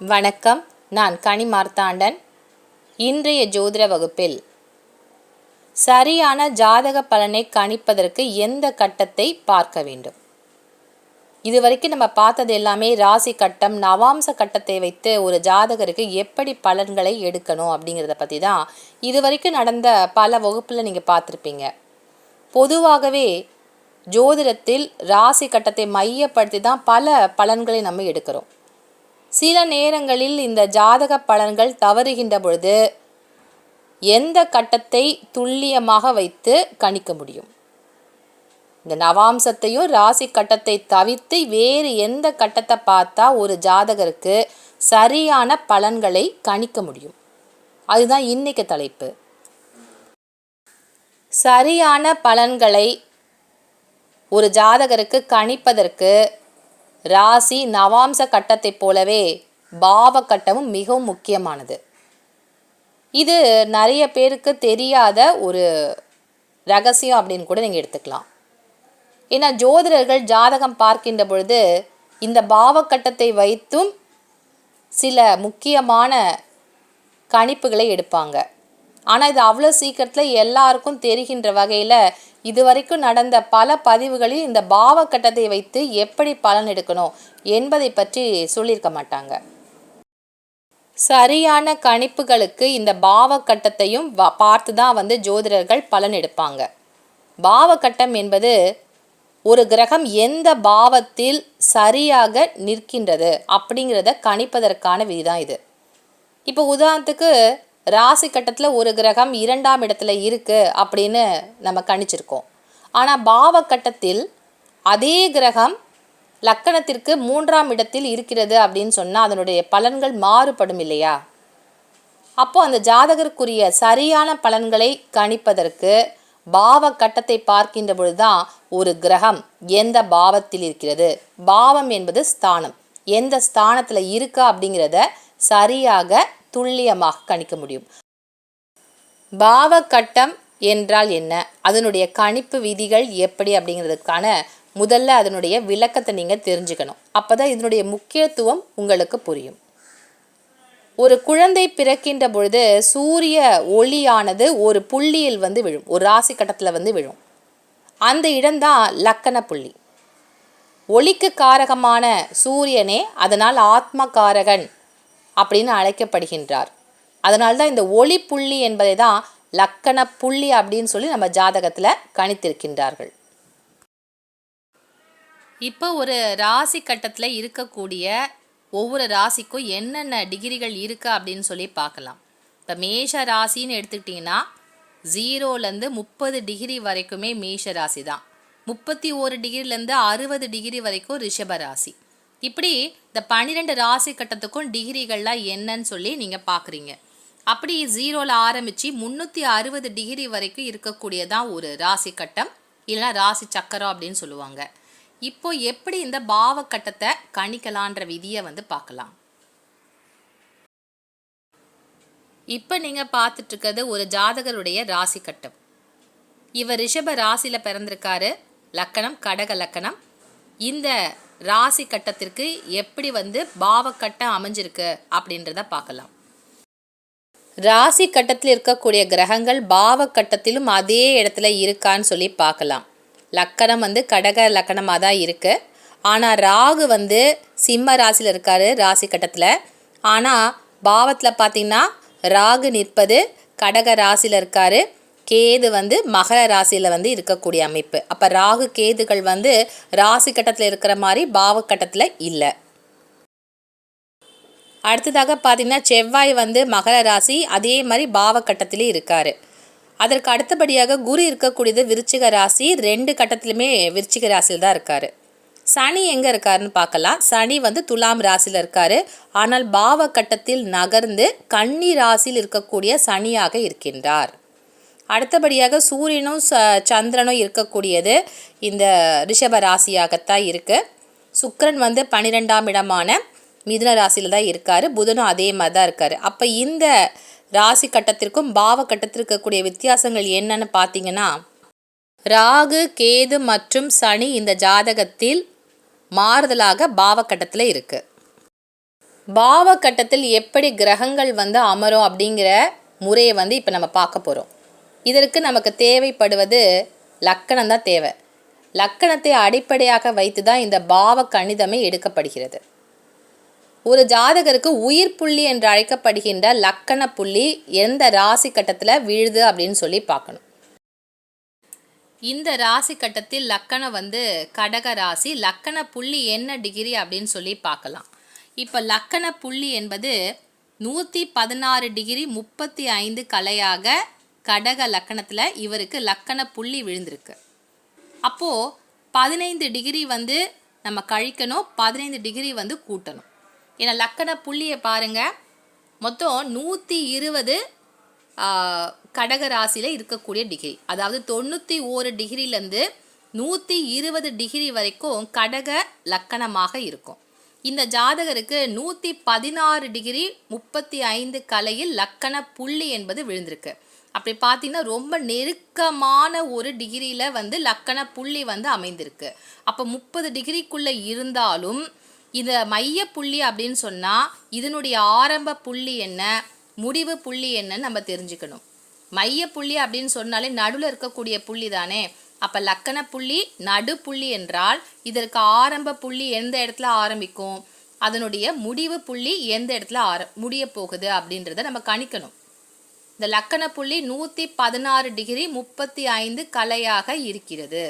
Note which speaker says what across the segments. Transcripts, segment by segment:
Speaker 1: வணக்கம். நான் கனி மார்த்தாண்டன். இன்றைய ஜோதிட வகுப்பில் சரியான ஜாதக பலனை கணிப்பதற்கு எந்த கட்டத்தை பார்க்க வேண்டும்? இதுவரைக்கும் நம்ம பார்த்தது எல்லாமே ராசி கட்டம் நவாம்ச கட்டத்தை வைத்து ஒரு ஜாதகருக்கு எப்படி பலன்களை எடுக்கணும் அப்படிங்கிறத பற்றி தான் இதுவரைக்கும் நடந்த பல வகுப்பில் நீங்கள் பார்த்துருப்பீங்க. பொதுவாகவே ஜோதிடத்தில் ராசி கட்டத்தை மையப்படுத்தி தான் பல பலன்களை நம்ம எடுக்கிறோம். சில நேரங்களில் இந்த ஜாதக பலன்கள் தவறுகின்ற பொழுது எந்த கட்டத்தை துல்லியமாக வைத்து கணிக்க முடியும்? இந்த நவாம்சத்தையும் ராசி கட்டத்தை தவிர்த்து வேறு எந்த கட்டத்தை பார்த்தா ஒரு ஜாதகருக்கு சரியான பலன்களை கணிக்க முடியும்? அதுதான் இன்னைக்கு தலைப்பு. சரியான பலன்களை ஒரு ஜாதகருக்கு கணிப்பதற்கு ராசி நவாம்ச கட்டத்தைப் போலவே பாவ கட்டமும் மிகவும் முக்கியமானது. இது நிறைய பேருக்கு தெரியாத ஒரு ரகசியம் அப்படின்னு கூட நீங்கள் எடுத்துக்கலாம். ஏன்னா ஜோதிடர்கள் ஜாதகம் பார்க்கின்ற பொழுது இந்த பாவக்கட்டத்தை வைத்தும் சில முக்கியமான கணிப்புகளை எடுப்பாங்க. ஆனால் இது அவ்வளோ சீக்கிரத்தில் எல்லாருக்கும் தெரிகின்ற வகையில் இதுவரைக்கும் நடந்த பல பதிவுகளில் இந்த பாவ கட்டத்தை வைத்து எப்படி பலன் எடுக்கணும் என்பதை பற்றி சொல்லியிருக்க மாட்டாங்க. சரியான கணிப்புகளுக்கு இந்த பாவ கட்டத்தையும் பார்த்து தான் வந்து ஜோதிடர்கள் பலன் எடுப்பாங்க. பாவ கட்டம் என்பது ஒரு கிரகம் எந்த பாவத்தில் சரியாக நிற்கின்றது அப்படிங்கிறத கணிப்பதற்கான விதிதான் இது. இப்போ உதாரணத்துக்கு ராசி கட்டத்தில் ஒரு கிரகம் இரண்டாம் இடத்துல இருக்குது அப்படின்னு நம்ம கணிச்சிருக்கோம். ஆனால் பாவ கட்டத்தில் அதே கிரகம் லக்கணத்திற்கு மூன்றாம் இடத்தில் இருக்கிறது அப்படின்னு சொன்னால் அதனுடைய பலன்கள் மாறுபடும் இல்லையா? அப்போ அந்த ஜாதகருக்குரிய சரியான பலன்களை கணிப்பதற்கு பாவ கட்டத்தை பார்க்கின்ற பொழுதுதான் ஒரு கிரகம் எந்த பாவத்தில் இருக்கிறது? பாவம் என்பது ஸ்தானம். எந்த ஸ்தானத்தில் இருக்கா அப்படிங்கிறத சரியாக துல்லியமாக கணிக்க முடியும். பாவ கட்டம் என்றால் என்ன? அதனுடைய கணிப்பு விதிகள் எப்படி அப்படிங்கிறதுக்கான முதல்ல அதனுடைய விளக்கத்தை நீங்கள் தெரிஞ்சுக்கணும். அப்போ தான் இதனுடைய முக்கியத்துவம் உங்களுக்கு புரியும். ஒரு குழந்தை பிறக்கின்ற பொழுது சூரிய ஒளியானது ஒரு புள்ளியில் வந்து விழும். ஒரு ராசி கட்டத்தில் வந்து விழும். அந்த இடம்தான் லக்கண புள்ளி. ஒளிக்கு காரகமான சூரியனே அதனால் ஆத்ம காரகன் அப்படின்னு அழைக்கப்படுகின்றார். அதனால்தான் இந்த ஒளி புள்ளி என்பதை தான் லக்கண புள்ளி அப்படின்னு சொல்லி நம்ம ஜாதகத்தில் கணித்திருக்கின்றார்கள். இப்போ ஒரு ராசி கட்டத்தில் இருக்கக்கூடிய ஒவ்வொரு ராசிக்கும் என்னென்ன டிகிரிகள் இருக்குது அப்படின்னு சொல்லி பார்க்கலாம். இப்போ மேஷ ராசின்னு எடுத்துக்கிட்டிங்கன்னா ஜீரோலேருந்து முப்பது டிகிரி வரைக்குமே மேஷ ராசி தான். முப்பத்தி ஓரு டிகிரிலேருந்து அறுபது டிகிரி வரைக்கும் ரிஷப ராசி. இப்படி இந்த பன்னிரெண்டு ராசி கட்டத்துக்கும் டிகிரிகள்லாம் என்னன்னு சொல்லி நீங்கள் பார்க்குறீங்க அப்படி ஜீரோவில் ஆரம்பித்து முந்நூற்றி அறுபது டிகிரி வரைக்கும் இருக்கக்கூடியதான் ஒரு ராசி கட்டம். இல்லைனா ராசி சக்கரம் அப்படின்னு சொல்லுவாங்க. இப்போ எப்படி இந்த பாவ கட்டத்தை கணிக்கலான்ற விதியை வந்து பார்க்கலாம். இப்போ நீங்கள் பார்த்துட்ருக்கிறது ஒரு ஜாதகருடைய ராசி கட்டம். இவர் ரிஷப ராசியில் பிறந்திருக்காரு. லக்கணம் கடக லக்கணம். இந்த ராசி கட்டத்திற்கு எப்படி வந்து பாவக்கட்டம் அமைஞ்சிருக்கு அப்படின்றத பார்க்கலாம். ராசி கட்டத்தில் இருக்கக்கூடிய கிரகங்கள் பாவ கட்டத்திலும் அதே இடத்துல இருக்கான்னு சொல்லி பார்க்கலாம். லக்கணம் வந்து கடக லக்கணமாக தான் இருக்குது ஆனால் ராகு வந்து சிம்ம ராசியில் இருக்கார் ராசி கட்டத்தில். ஆனால் பாவத்தில் பார்த்திங்கன்னா ராகு நிற்பது கடக ராசியில் இருக்கார். கேது வந்து மகர ராசியில் வந்து இருக்கக்கூடிய அமைப்பு. அப்போ ராகு கேதுகள் வந்து ராசி கட்டத்தில் இருக்கிற மாதிரி பாவ கட்டத்தில் இல்லை. அடுத்ததாக பார்த்தீங்கன்னா செவ்வாய் வந்து மகர ராசி அதே மாதிரி பாவ கட்டத்திலே இருக்கார். அதற்கு அடுத்தபடியாக குரு இருக்கக்கூடியது விருச்சிக ராசி ரெண்டு கட்டத்திலுமே விருச்சிக ராசியில் தான் இருக்கார். சனி எங்கே இருக்காருன்னு பார்க்கலாம். சனி வந்து துலாம் ராசியில் இருக்கார். ஆனால் பாவ கட்டத்தில் நகர்ந்து கன்னி ராசியில் இருக்கக்கூடிய சனியாக இருக்கின்றார். அடுத்தபடியாக சூரியனும் ச சந்திரனும் இருக்கக்கூடியது. இந்த ரிஷப ராசியாகத்தான் இருக்குது சுக்கரன் வந்து பன்னிரெண்டாம் இடமான மிதுன ராசியில் தான் இருக்கார். புதனும் அதே மாதிரி தான் இருக்கார். அப்போ இந்த ராசி கட்டத்திற்கும் பாவ கட்டத்திற்கு இருக்கக்கூடிய வித்தியாசங்கள் என்னன்னு பார்த்தீங்கன்னா ராகு கேது மற்றும் சனி இந்த ஜாதகத்தில் மாறுதலாக பாவ கட்டத்தில் இருக்குது பாவ கட்டத்தில் எப்படி கிரகங்கள் வந்து அமரும் அப்படிங்கிற முறையை வந்து இப்போ நம்ம பார்க்க போகிறோம் இதற்கு நமக்கு தேவைப்படுவது லக்கணம் தான் தேவை. லக்கணத்தை அடிப்படையாக வைத்து தான் இந்த பாவ கணிதமே எடுக்கப்படுகிறது. ஒரு ஜாதகருக்கு உயிர் புள்ளி என்று அழைக்கப்படுகின்ற லக்கண புள்ளி எந்த ராசி கட்டத்தில் விழுது அப்படின்னு சொல்லி பார்க்கணும். இந்த ராசி கட்டத்தில் லக்கணம் வந்து கடக ராசி லக்கண புள்ளி என்ன டிகிரி அப்படின்னு சொல்லி பார்க்கலாம். இப்போ லக்கண புள்ளி என்பது நூற்றி பதினாறு டிகிரி முப்பத்தி ஐந்து கலையாக கடக லக்கணத்தில் இவருக்கு லக்கண புள்ளி விழுந்திருக்கு. அப்போது பதினைந்து டிகிரி வந்து நம்ம கழிக்கணும் பதினைந்து டிகிரி வந்து கூட்டணும். ஏன்னா லக்கண புள்ளியை பாருங்கள் மொத்தம் நூற்றி இருபது கடக ராசியில் இருக்கக்கூடிய டிகிரி. அதாவது தொண்ணூற்றி ஓரு டிகிரிலேருந்து நூற்றி இருபது டிகிரி வரைக்கும் கடக லக்கணமாக இருக்கும். இந்த ஜாதகருக்கு நூற்றி பதினாறு டிகிரி முப்பத்தி ஐந்து கலையில் லக்கண புள்ளி என்பது விழுந்திருக்கு. அப்படி பார்த்தீங்கன்னா ரொம்ப நெருக்கமான ஒரு டிகிரியில் வந்து லக்கண புள்ளி வந்து அமைந்திருக்கு. அப்போ முப்பது டிகிரிக்குள்ளே இருந்தாலும் இந்த மைய புள்ளி அப்படின்னு சொன்னால் இதனுடைய ஆரம்ப புள்ளி என்ன முடிவு புள்ளி என்னன்னு நம்ம தெரிஞ்சுக்கணும். மைய புள்ளி அப்படின்னு சொன்னாலே நடுவில் இருக்கக்கூடிய புள்ளி தானே. அப்போ லக்கண புள்ளி நடு புள்ளி என்றால் இதற்கு ஆரம்ப புள்ளி எந்த இடத்துல ஆரம்பிக்கும்? அதனுடைய முடிவு புள்ளி எந்த இடத்துல ஆர முடிய போகுது அப்படின்றத நம்ம கணிக்கணும். இந்த லக்கண புள்ளி நூற்றி பதினாறு டிகிரி முப்பத்தி ஐந்து கலையாக இருக்கிறது.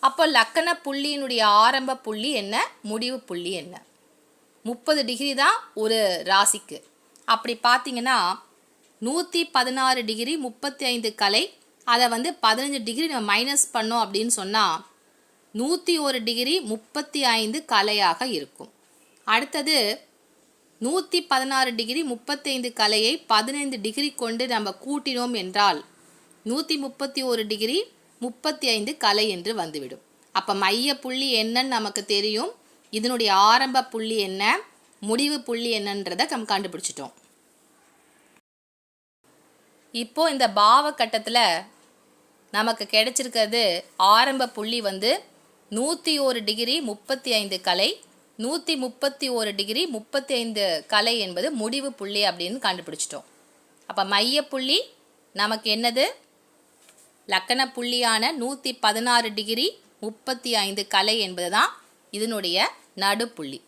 Speaker 1: அப்போ லக்கண புள்ளியினுடைய ஆரம்ப புள்ளி என்ன? முடிவு புள்ளி என்ன? முப்பது டிகிரி தான் ஒரு ராசிக்கு. அப்படி பார்த்தீங்கன்னா நூற்றி பதினாறு டிகிரி முப்பத்தி ஐந்து கலை அதை வந்து பதினஞ்சு டிகிரி நம்ம மைனஸ் பண்ணோம் அப்படின்னு சொன்னால் நூற்றி ஒரு டிகிரி முப்பத்தி ஐந்து கலையாக இருக்கும். அடுத்தது நூற்றி பதினாறு டிகிரி முப்பத்தைந்து கலையை பதினைந்து டிகிரி கொண்டு நம்ம கூட்டினோம் என்றால் நூற்றி முப்பத்தி ஒரு டிகிரி முப்பத்தி ஐந்து கலை என்று வந்துவிடும். அப்போ மைய புள்ளி என்னன்னு நமக்கு தெரியும். இதனுடைய ஆரம்ப புள்ளி என்ன? முடிவு புள்ளி என்னன்றதை நம்ம கண்டுபிடிச்சிட்டோம். இப்போ இந்த பாவ கட்டத்தில் நமக்கு கிடைச்சிருக்கிறது ஆரம்ப புள்ளி வந்து நூற்றி ஒரு டிகிரி முப்பத்தி ஐந்து கலை நூற்றி முப்பத்தி ஒரு டிகிரி முப்பத்தி ஐந்து கலை என்பது முடிவு புள்ளி அப்படின்னு கண்டுபிடிச்சிட்டோம். அப்போ மைய புள்ளி நமக்கு என்னது? லக்கண புள்ளியான நூற்றி பதினாறு டிகிரி முப்பத்தி ஐந்து கலை என்பது தான் இதனுடைய நடுப்புள்ளி.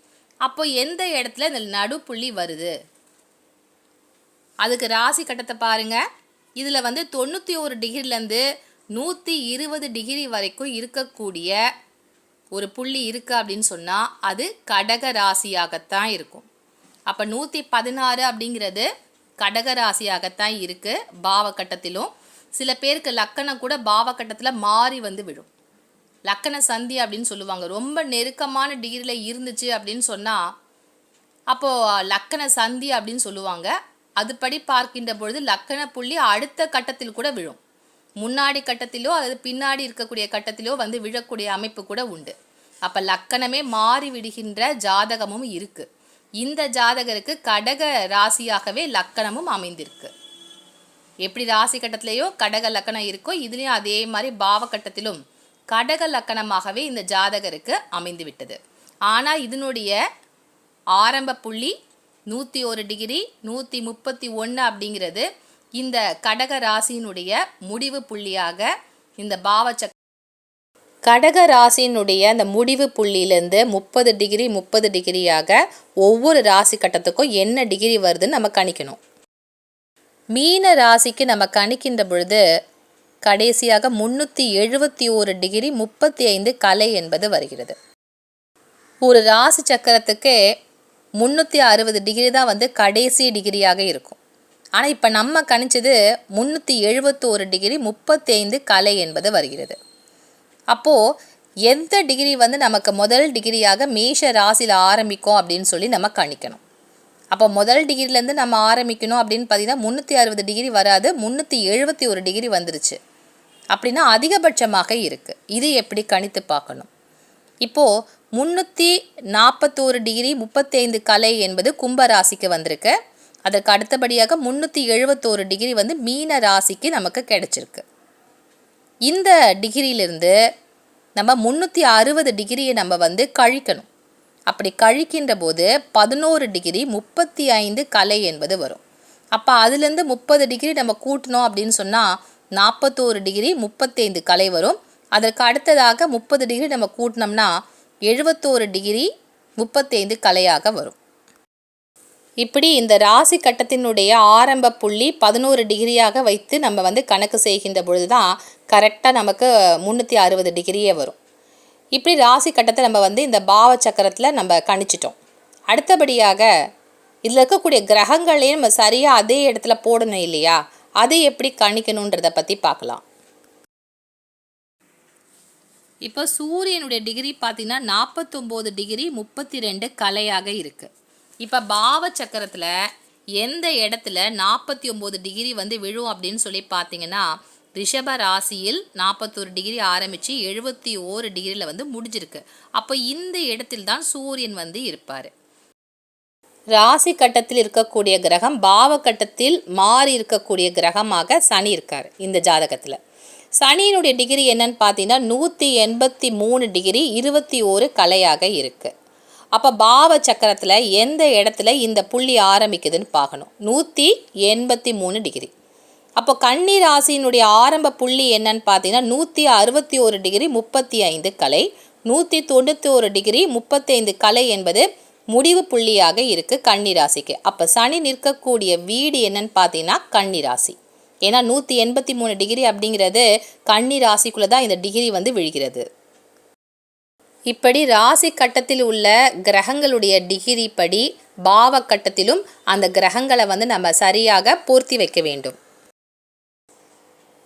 Speaker 1: அப்போ எந்த இடத்துல இந்த நடுப்புள்ளி வருது? அதுக்கு ராசி கட்டத்தை பாருங்கள் இதில் வந்து தொண்ணூற்றி ஒரு டிகிரிலேருந்து நூற்றி இருபது டிகிரி வரைக்கும் இருக்கக்கூடிய ஒரு புள்ளி இருக்குது அப்படின்னு சொன்னால் அது கடக ராசியாகத்தான் இருக்கும். அப்போ நூற்றி பதினாறு அப்படிங்கிறது கடக ராசியாகத்தான் இருக்குது பாவக்கட்டத்திலும் சில பேருக்கு லக்கணம் கூட பாவக்கட்டத்தில் மாறி வந்து விடும் லக்கண சந்தி அப்படின்னு சொல்லுவாங்க. ரொம்ப நெருக்கமான டிகிரியில் இருந்துச்சு அப்படின்னு சொன்னால் அப்போது லக்கண சந்தி அப்படின்னு சொல்லுவாங்க. அதுபடி பார்க்கின்ற பொழுது லக்கண புள்ளி அடுத்த கட்டத்தில் கூட விழும். முன்னாடி கட்டத்திலோ அல்லது பின்னாடி இருக்கக்கூடிய கட்டத்திலோ வந்து விழக்கூடிய அமைப்பு கூட உண்டு. அப்போ லக்கணமே மாறி விடுகின்ற ஜாதகமும் இருக்கு. இந்த ஜாதகருக்கு கடக ராசியாகவே லக்கணமும் அமைந்திருக்கு. எப்படி ராசி கட்டத்திலேயோ கடக லக்கணம் இருக்கோ இதுலேயும் அதே மாதிரி பாவ கட்டத்திலும் கடக லக்கணமாகவே இந்த ஜாதகருக்கு அமைந்து விட்டது. ஆனால் இதனுடைய ஆரம்ப புள்ளி நூற்றி ஒரு டிகிரி நூற்றி முப்பத்தி ஒன்று அப்படிங்கிறது இந்த கடக ராசியினுடைய முடிவு புள்ளியாக இந்த பாவச்சக் கடக ராசியினுடைய அந்த முடிவு புள்ளியிலேருந்து முப்பது டிகிரி முப்பது டிகிரியாக ஒவ்வொரு ராசி கட்டத்துக்கும் என்ன டிகிரி வருதுன்னு நம்ம கணிக்கணும். மீன ராசிக்கு நம்ம கணிக்கின்ற பொழுது கடைசியாக முந்நூற்றி எழுபத்தி ஒரு டிகிரி முப்பத்தி ஐந்து கலை என்பது வருகிறது. ஒரு ராசி சக்கரத்துக்கு முந்நூற்றி அறுபது டிகிரி தான் வந்து கடைசி டிகிரியாக இருக்கும். ஆனால் இப்போ நம்ம கணிச்சது முந்நூற்றி எழுபத்தோரு டிகிரி முப்பத்தைந்து கலை என்பது வருகிறது. அப்போது எந்த டிகிரி வந்து நமக்கு முதல் டிகிரியாக மேஷ ராசியில் ஆரம்பிக்கும் அப்படின்னு சொல்லி நம்ம கணிக்கணும். அப்போ முதல் டிகிரிலேருந்து நம்ம ஆரம்பிக்கணும் அப்படின்னு பார்த்தீங்கன்னா முந்நூற்றி அறுபது டிகிரி வராது முந்நூற்றி எழுபத்தி ஒரு டிகிரி வந்துருச்சு. அப்படின்னா அதிகபட்சமாக இருக்குது இது எப்படி கணித்து பார்க்கணும்? இப்போது முந்நூற்றி நாற்பத்தோரு டிகிரி முப்பத்தைந்து கலை என்பது கும்பராசிக்கு வந்திருக்கு. அதற்கு அடுத்தபடியாக முந்நூற்றி எழுபத்தோரு டிகிரி வந்து மீன ராசிக்கு நமக்கு கிடைச்சிருக்கு. இந்த டிகிரியிலிருந்து நம்ம முந்நூற்றி அறுபது டிகிரியை நம்ம வந்து கழிக்கணும். அப்படி கழிக்கின்ற போது பதினோரு டிகிரி முப்பத்தி ஐந்து கலை என்பது வரும். அப்போ அதுலேருந்து முப்பது டிகிரி நம்ம கூட்டினோம் அப்படின்னு சொன்னால் நாற்பத்தோரு டிகிரி முப்பத்தைந்து கலை வரும். அதற்கு அடுத்ததாக முப்பது டிகிரி நம்ம கூட்டினோம்னா எழுபத்தோரு டிகிரி முப்பத்தைந்து கலையாக வரும். இப்படி இந்த ராசி கட்டத்தினுடைய ஆரம்ப புள்ளி பதினோரு டிகிரியாக வைத்து நம்ம வந்து கணக்கு செய்கின்ற பொழுது தான் கரெக்டாக நமக்கு முந்நூற்றி அறுபது டிகிரியே வரும். இப்படி ராசி கட்டத்தை நம்ம வந்து இந்த பாவ சக்கரத்தில் நம்ம கணிச்சிட்டோம். அடுத்தபடியாக இதில் இருக்கக்கூடிய கிரகங்களையும் நம்ம சரியாக அதே இடத்துல போடணும் இல்லையா? அதை எப்படி கணிக்கணுன்றதை பற்றி பார்க்கலாம். இப்போ சூரியனுடைய டிகிரி பார்த்தீங்கன்னா நாற்பத்தொம்போது டிகிரி முப்பத்தி ரெண்டு கலையாக இருக்குது இப்போ பாவ சக்கரத்தில் எந்த இடத்துல நாற்பத்தி ஒம்பது டிகிரி வந்து விழும் அப்படின்னு சொல்லி பார்த்தீங்கன்னா ரிஷப ராசியில் நாற்பத்தொரு டிகிரி ஆரம்பித்து எழுபத்தி ஓரு டிகிரியில் வந்து முடிஞ்சிருக்கு. அப்போ இந்த இடத்தில் தான் சூரியன் வந்து இருப்பார். ராசி கட்டத்தில் இருக்கக்கூடிய கிரகம் பாவ கட்டத்தில் மாறி இருக்கக்கூடிய கிரகமாக சனி இருக்கார் இந்த ஜாதகத்தில். சனியினுடைய டிகிரி என்னன்னு பார்த்தீங்கன்னா நூற்றி எண்பத்தி மூணு டிகிரி இருபத்தி ஓரு கலையாக இருக்குது அப்போ பாவ சக்கரத்தில் எந்த இடத்துல இந்த புள்ளி ஆரம்பிக்குதுன்னு பார்க்கணும். நூற்றி எண்பத்தி மூணு டிகிரி. அப்போ கன்னி ராசியினுடைய ஆரம்ப புள்ளி என்னன்னு பார்த்தீங்கன்னா நூற்றி அறுபத்தி ஒரு டிகிரி முப்பத்தி ஐந்து கலை நூற்றி தொண்ணூற்றி ஒரு டிகிரி முப்பத்தைந்து கலை என்பது முடிவு புள்ளியாக இருக்குது கன்னி ராசிக்கு அப்போ சனி நிற்கக்கூடிய வீடு என்னன்னு பார்த்தீங்கன்னா கன்னி ராசி ஏன்னா நூற்றி எண்பத்தி மூணு டிகிரி அப்படிங்கிறது கன்னி ராசிக்குள்ளே தான் இந்த டிகிரி வந்து விழுகிறது. இப்படி ராசி கட்டத்தில் உள்ள கிரகங்களுடைய டிகிரி படி பாவ கட்டத்திலும் அந்த கிரகங்களை வந்து நம்ம சரியாக பூர்த்தி வைக்க வேண்டும்.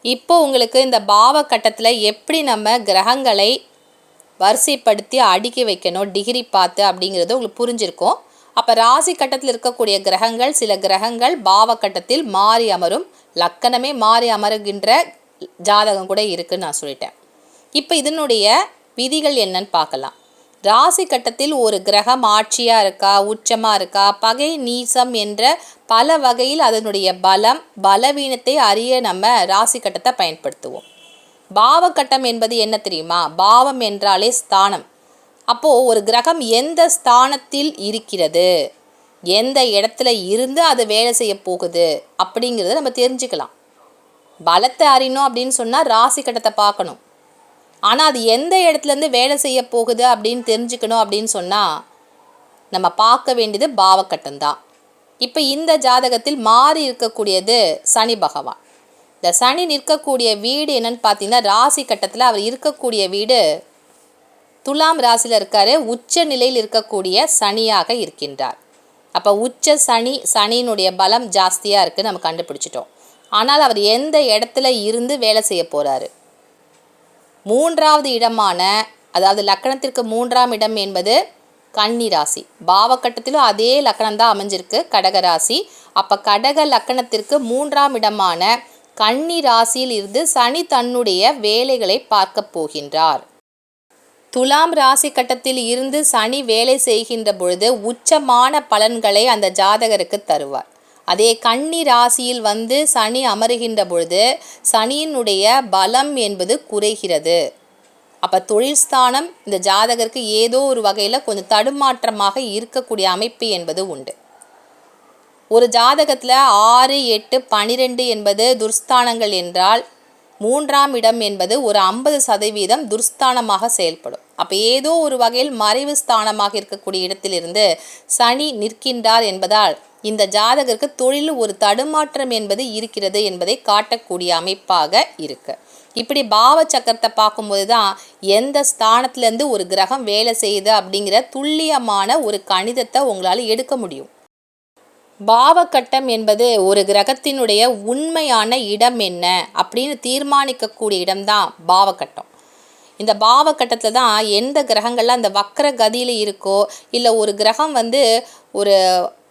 Speaker 1: இப்போ உங்களுக்கு இந்த பாவ கட்டத்தில் எப்படி நம்ம கிரகங்களை வரிசைப்படுத்தி அடுக்கி வைக்கணும் டிகிரி பார்த்து அப்படிங்கிறது உங்களுக்கு புரிஞ்சிருக்கும். அப்போ ராசி கட்டத்தில் இருக்கக்கூடிய கிரகங்கள் சில கிரகங்கள் பாவ கட்டத்தில் மாறி அமரும் லக்கணமே மாறி அமருகின்ற ஜாதகம் கூட இருக்குன்னு நான் சொல்லிட்டேன். இப்போ இதனுடைய விதிகள் என்னன்னு பார்க்கலாம். ராசி கட்டத்தில் ஒரு கிரகம் ஆட்சியாக இருக்கா உச்சமாக இருக்கா பகை நீசம் என்ற பல வகையில் அதனுடைய பலம் பலவீனத்தை அறிய நம்ம ராசி கட்டத்தை பயன்படுத்துவோம். பாவக்கட்டம் என்பது என்ன தெரியுமா? பாவம் என்றாலே ஸ்தானம். அப்போது ஒரு கிரகம் எந்த ஸ்தானத்தில் இருக்கிறது? எந்த இடத்துல இருந்து அது வேலை செய்ய போகுது? அப்படிங்கிறத நம்ம தெரிஞ்சுக்கலாம். பலத்தை அறியணும் அப்படின்னு சொன்னால் ராசி கட்டத்தை பார்க்கணும். ஆனால் அது எந்த இடத்துலேருந்து வேலை செய்ய போகுது அப்படின்னு தெரிஞ்சுக்கணும் அப்படின்னு சொன்னால் நம்ம பார்க்க வேண்டியது பாவக்கட்டம் தான். இப்போ இந்த ஜாதகத்தில் மாறி இருக்கக்கூடியது சனி பகவான். இந்த சனி நிற்கக்கூடிய வீடு என்னன்னு பார்த்தீங்கன்னா ராசி கட்டத்தில் அவர் இருக்கக்கூடிய வீடு துலாம் ராசியில் இருக்கார். உச்ச நிலையில் இருக்கக்கூடிய சனியாக இருக்கின்றார். அப்போ உச்ச சனி சனியினுடைய பலம் ஜாஸ்தியாக இருக்குது நம்ம கண்டுபிடிச்சிட்டோம். ஆனால் அவர் எந்த இடத்துல இருந்து வேலை செய்ய போகிறாரு மூன்றாவது இடமான அதாவது லக்கணத்திற்கு மூன்றாம் இடம் என்பது கன்னி ராசி. பாவக்கட்டத்திலும் அதே லக்கணம் தான் அமைஞ்சிருக்கு கடகராசி அப்போ கடக லக்கணத்திற்கு மூன்றாம் இடமான கன்னி ராசியில் இருந்து சனி தன்னுடைய வேலைகளை பார்க்க போகின்றார். துலாம் ராசி கட்டத்தில் இருந்து சனி வேலை செய்கின்ற பொழுது உச்சமான பலன்களை அந்த ஜாதகருக்கு தருவார். அதே கன்னி ராசியில் வந்து சனி அமருகின்ற பொழுது சனியினுடைய பலம் என்பது குறைகிறது. அப்போ தொழில் ஸ்தானம் இந்த ஜாதகருக்கு ஏதோ ஒரு வகையில் கொஞ்சம் தடுமாற்றமாக இருக்கக்கூடிய அமைப்பு என்பது உண்டு. ஒரு ஜாதகத்தில் ஆறு எட்டு பனிரெண்டு என்பது துர்ஸ்தானங்கள் என்றால் மூன்றாம் இடம் என்பது ஒரு ஐம்பது சதவீதம் துர்ஸ்தானமாக செயல்படும். அப்போ ஏதோ ஒரு வகையில் மறைவு ஸ்தானமாக இருக்கக்கூடிய இடத்திலிருந்து சனி நிற்கின்றார் என்பதால் இந்த ஜாதகருக்கு தொழிலில் ஒரு தடுமாற்றம் என்பது இருக்கிறது என்பதை காட்டக்கூடிய அமைப்பாக இருக்கு. இப்படி பாவ சக்கரத்தை பார்க்கும்போது தான் எந்த ஸ்தானத்துலேருந்து ஒரு கிரகம் வேலை செய்யுது அப்படிங்கிற துல்லியமான ஒரு கணிதத்தை உங்களால் எடுக்க முடியும். பாவக்கட்டம் என்பது ஒரு கிரகத்தினுடைய உண்மையான இடம் என்ன அப்படின்னு தீர்மானிக்கக்கூடிய இடம்தான் பாவக்கட்டம் இந்த பாவக்கட்டத்தில் தான் எந்த கிரகங்கள்லாம் அந்த வக்கர கதியில் இருக்கோ இல்லை ஒரு கிரகம் வந்து ஒரு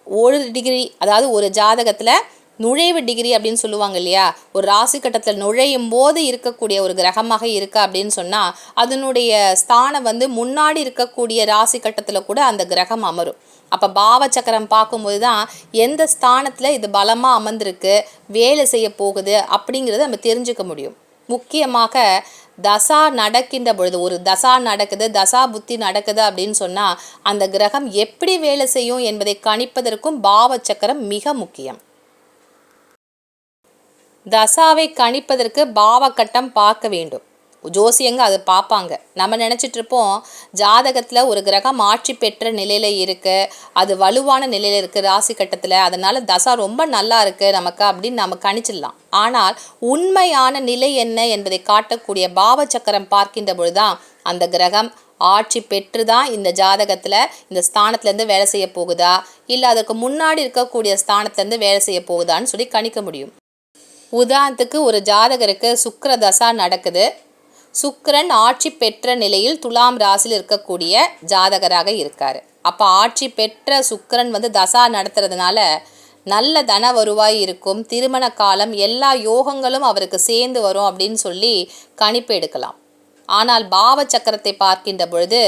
Speaker 1: ஒரு டிகிரி அதாவது ஒரு ஜாதகத்தில் நுழைவு டிகிரி அப்படின்னு சொல்லுவாங்க இல்லையா? ஒரு ராசி கட்டத்தில் நுழையும் போது இருக்கக்கூடிய ஒரு கிரகமாக இருக்கா அப்படின்னு சொன்னால் அதனுடைய ஸ்தானம் வந்து முன்னாடி இருக்கக்கூடிய ராசி கட்டத்தில் கூட அந்த கிரகம் அமரும். அப்போ பாவ சக்கரம் பார்க்கும்போது தான் எந்த ஸ்தானத்தில் இது பலமாக அமர்ந்திருக்கு வேலை செய்ய போகுது அப்படிங்கிறத நம்ம தெரிஞ்சுக்க முடியும். முக்கியமாக தசா நடக்கின்ற பொழுது ஒரு தசா நடக்குது தசா புத்தி நடக்குது அப்படின்னு சொன்னால் அந்த கிரகம் எப்படி வேலை செய்யும் என்பதை கணிப்பதற்கும் பாவச்சக்கரம் மிக முக்கியம். தசாவை கணிப்பதற்கு பாவக்கட்டம் பார்க்க வேண்டும். ஜோசியங்க அதை பார்ப்பாங்க. நம்ம நினச்சிட்டு இருப்போம் ஜாதகத்தில் ஒரு கிரகம் ஆட்சி பெற்ற நிலையில் இருக்குது அது வலுவான நிலையில் இருக்குது ராசி கட்டத்தில் அதனால் தசா ரொம்ப நல்லா இருக்குது நமக்கு அப்படின்னு நம்ம கணிச்சிடலாம். ஆனால் உண்மையான நிலை என்ன என்பதை காட்டக்கூடிய பாவ சக்கரம் பார்க்கின்ற பொழுதுதான் அந்த கிரகம் ஆட்சி பெற்று தான் இந்த ஜாதகத்தில் இந்த ஸ்தானத்துலேருந்து வேலை செய்ய போகுதா? இல்லை அதுக்கு முன்னாடி இருக்கக்கூடிய ஸ்தானத்துலேருந்து வேலை செய்ய போகுதான்னு சொல்லி கணிக்க முடியும். உதாரணத்துக்கு ஒரு ஜாதகருக்கு சுக்கர தசா நடக்குது. சுக்கரன் ஆட்சி பெற்ற நிலையில் துலாம் ராசியில் இருக்கக்கூடிய ஜாதகராக இருக்கார். அப்போ ஆட்சி பெற்ற சுக்கரன் வந்து தசா நடத்துறதுனால நல்ல தன வருவாய் இருக்கும் திருமண காலம் எல்லா யோகங்களும் அவருக்கு சேர்ந்து வரும் அப்படின்னு சொல்லி கணிப்பு எடுக்கலாம். ஆனால் பாவ சக்கரத்தை பார்க்கின்ற பொழுது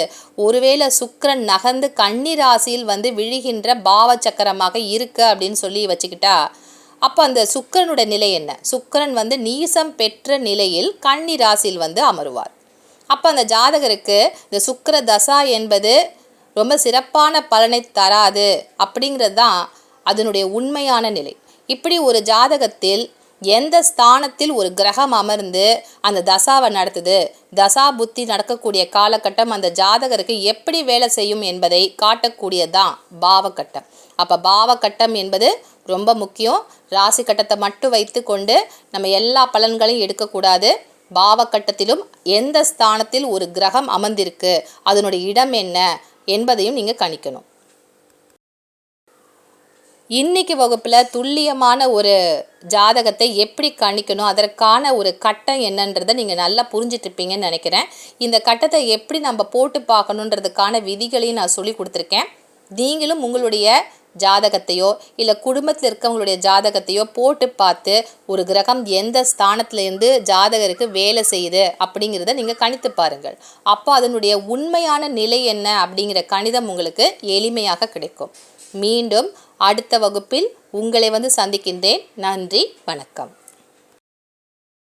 Speaker 1: ஒருவேளை சுக்கரன் நகர்ந்து கன்னி ராசியில் வந்து விழுகின்ற பாவ சக்கரமாக இருக்கு அப்படின்னு சொல்லி வச்சுக்கிட்டா அப்போ அந்த சுக்கரனுடைய நிலை என்ன? சுக்கரன் வந்து நீசம் பெற்ற நிலையில் கன்னி ராசியில் வந்து அமருவார். அப்போ அந்த ஜாதகருக்கு இந்த சுக்கர தசா என்பது ரொம்ப சிறப்பான பலனை தராது அப்படிங்கிறது தான் அதனுடைய உண்மையான நிலை. இப்படி ஒரு ஜாதகத்தில் எந்த ஸ்தானத்தில் ஒரு கிரகம் அமர்ந்து அந்த தசாவை நடத்துது தசா புத்தி நடக்கக்கூடிய காலகட்டம் அந்த ஜாதகருக்கு எப்படி வேலை செய்யும் என்பதை காட்டக்கூடியதான் பாவகட்டம். அப்போ பாவகட்டம் என்பது ரொம்ப முக்கியம். ராசி கட்டத்தை மட்டும் வைத்து கொண்டு நம்ம எல்லா பலன்களையும் எடுக்கக்கூடாது. பாவக்கட்டத்திலும் எந்த ஸ்தானத்தில் ஒரு கிரகம் அமர்ந்திருக்கு அதனுடைய இடம் என்ன என்பதையும் நீங்கள் கணிக்கணும். இன்னைக்கு வகுப்பில் துல்லியமான ஒரு ஜாதகத்தை எப்படி கணிக்கணும் அதற்கான ஒரு கட்டம் என்னன்றதை நீங்கள் நல்லா புரிஞ்சிட்ருப்பீங்கன்னு நினைக்கிறேன். இந்த கட்டத்தை எப்படி நம்ம போட்டு பார்க்கணுன்றதுக்கான விதிகளையும் நான் சொல்லி கொடுத்துருக்கேன். நீங்களும் உங்களுடைய ஜாதகத்தையோ இல்லை குடும்பத்தில் இருக்கவங்களுடைய ஜாதகத்தையோ போட்டு பார்த்து ஒரு கிரகம் எந்த ஸ்தானத்துலேருந்து ஜாதகருக்கு வேலை செய்யுது அப்படிங்கிறத நீங்கள் கணித்து பாருங்கள். அப்போ அதனுடைய உண்மையான நிலை என்ன அப்படிங்கிற கணிதம் உங்களுக்கு எளிமையாக கிடைக்கும். மீண்டும் அடுத்த வகுப்பில் உங்களை வந்து சந்திக்கின்றேன். நன்றி வணக்கம்.